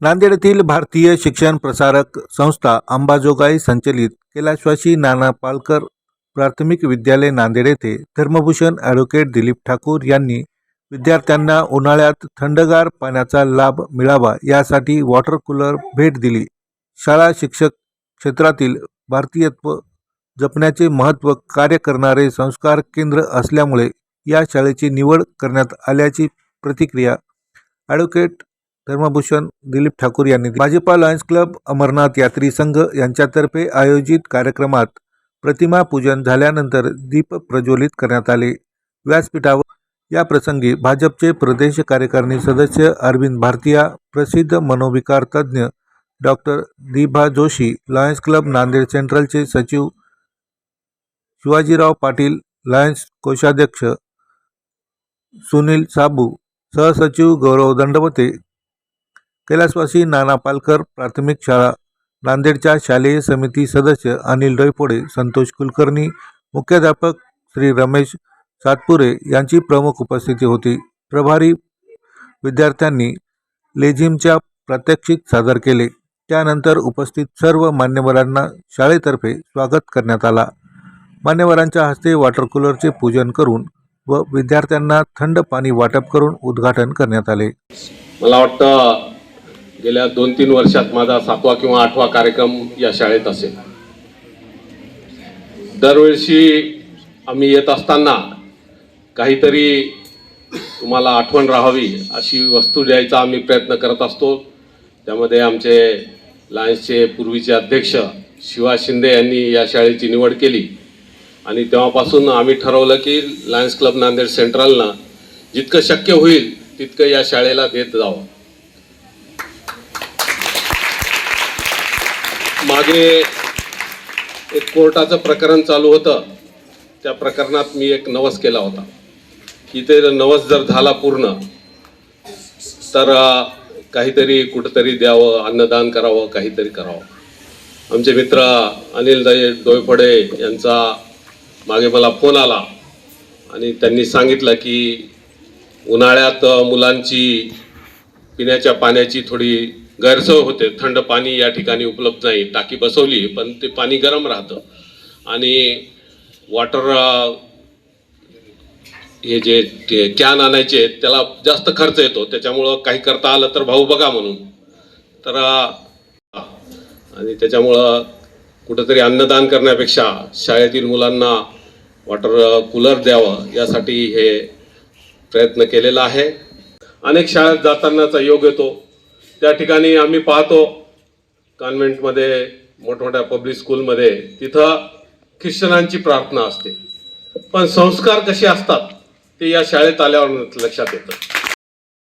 नांदेड येथील भारतीय शिक्षण प्रसारक संस्था अंबाजोगाई संचलित कैलाश्वासी नाना पालकर प्राथमिक विद्यालय नांदेड येथे धर्मभूषण ॲडव्होकेट दिलीप ठाकूर यांनी विद्यार्थ्यांना उन्हाळ्यात थंडगार पाण्याचा लाभ मिळावा यासाठी वॉटर कूलर भेट दिली. शाळा शिक्षक क्षेत्रातील भारतीयत्व जपण्याचे महत्त्व कार्य करणारे संस्कार केंद्र असल्यामुळे या शाळेची निवड करण्यात आल्याची प्रतिक्रिया ॲडव्होकेट धर्मभूषण दिलीप ठाकूर यांनी भाजपा लायन्स क्लब अमरनाथ यात्री संघ यांच्यातर्फे आयोजित कार्यक्रमात प्रतिमा पूजन झाल्यानंतर दीप प्रज्वलित करण्यात आले. व्यासपीठावर या प्रसंगी भाजपचे प्रदेश कार्यकारिणी सदस्य अरविंद भारतीया प्रसिद्ध मनोविकार तज्ज्ञ doctor Dibha Joshi lions club Nanded सेंट्रलचे सचिव शिवाजीराव पाटील लायन्स कोषाध्यक्ष सुनील साबू सहसचिव गौरव दंडवते कैलासवासी नाना पालकर प्राथमिक शाळा नांदेडच्या शालेय समिती सदस्य अनिल डोयफोडे संतोष कुलकर्णी मुख्याध्यापक श्री रमेश सातपुरे यांची प्रमुख उपस्थिती होती. प्रभारी विद्यार्थ्यांनी लेझिमच्या प्रात्यक्षिक सादर केले. त्यानंतर उपस्थित सर्व मान्यवरांना शाळेतर्फे स्वागत करण्यात आला. मान्यवरांच्या हस्ते वॉटर कूलरचे पूजन करून व विद्यार्थ्यांना थंड पाणी वाटप करून उद्घाटन करण्यात आले. मला वाटतं गेल्या दोन तीन वर्षात माझा सातवा किंवा आठवा कार्यक्रम या शाळेत असेल. दरवर्षी आम्ही येत असताना काहीतरी तुम्हाला आठवण राहावी अशी वस्तू द्यायचा आम्ही प्रयत्न करत असतो. त्यामध्ये आमचे लायन्सचे पूर्वीचे अध्यक्ष शिवा शिंदे यांनी या शाळेची निवड केली. आणि तेव्हापासून आम्ही ठरवलं की लायन्स क्लब नांदेड सेंट्रलनं जितकं शक्य होईल तितकं या शाळेला देत जावं. मागे एक कोर्टाचं प्रकरण चालू होतं. त्या प्रकरणात मी एक नवस केला होता. की ते नवस जर झाला पूर्ण तर काहीतरी कुठंतरी द्यावं अन्नदान करावं काहीतरी करावं. आमचे मित्र अनिल दये डोयफडे यांचा मागे मला फोन आला आणि त्यांनी सांगितलं की उन्हाळ्यात मुलांची पिण्याच्या पाण्याची थोडी गैरसोय होते. थंड पाणी या ठिकाणी उपलब्ध नाही. टाकी बसवली पण ते पाणी गरम राहतं. आणि वॉटर हे जे कॅन आणायचे त्याला जास्त खर्च येतो. त्याच्यामुळं काही करता आलं तर भाऊ बघा म्हणून. तर आणि त्याच्यामुळं कुठंतरी अन्नदान करण्यापेक्षा शाळेतील मुलांना वॉटर कूलर द्यावं यासाठी हे प्रयत्न केलेला आहे. अनेक शाळेत जातानाचा योग येतो. त्या ठिकाणी आम्ही पाहतो कॉन्व्हेंटमध्ये मोठमोठ्या पब्लिक स्कूलमध्ये तिथं ख्रिश्चनांची प्रार्थना असते. पण संस्कार कसे असतात ते या शाळेत आल्यावर लक्षात येतं.